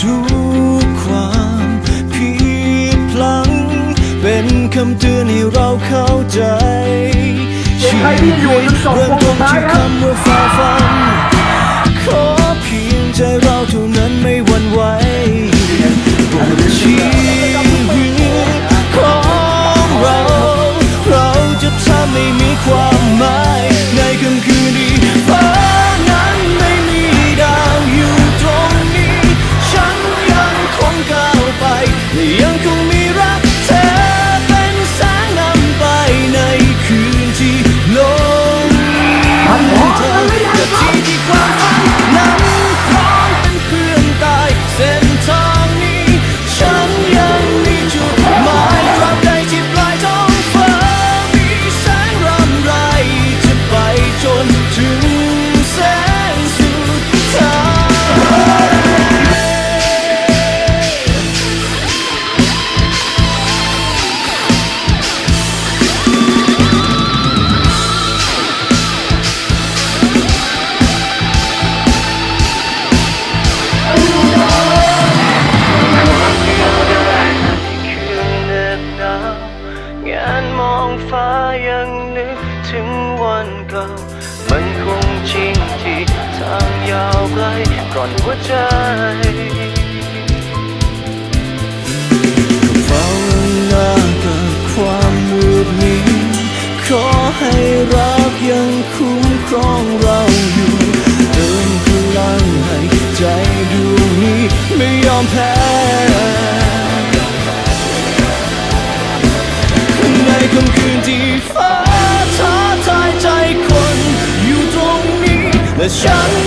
ทุกความผิดพลัง เป็นคำเตือนให้เราเข้าใจชีวิตเริ่มต้นที่คำว่าฝ่าฟัน ทางยาวไกลก่อนหัวใจก็เฝ้าหน้ากับความมืดมิดขอให้รักยังคุ้มครองเราอยู่เติมพลังให้ใจดวงนี้ไม่ยอมแพ้ในค่ำคืน Let's shine.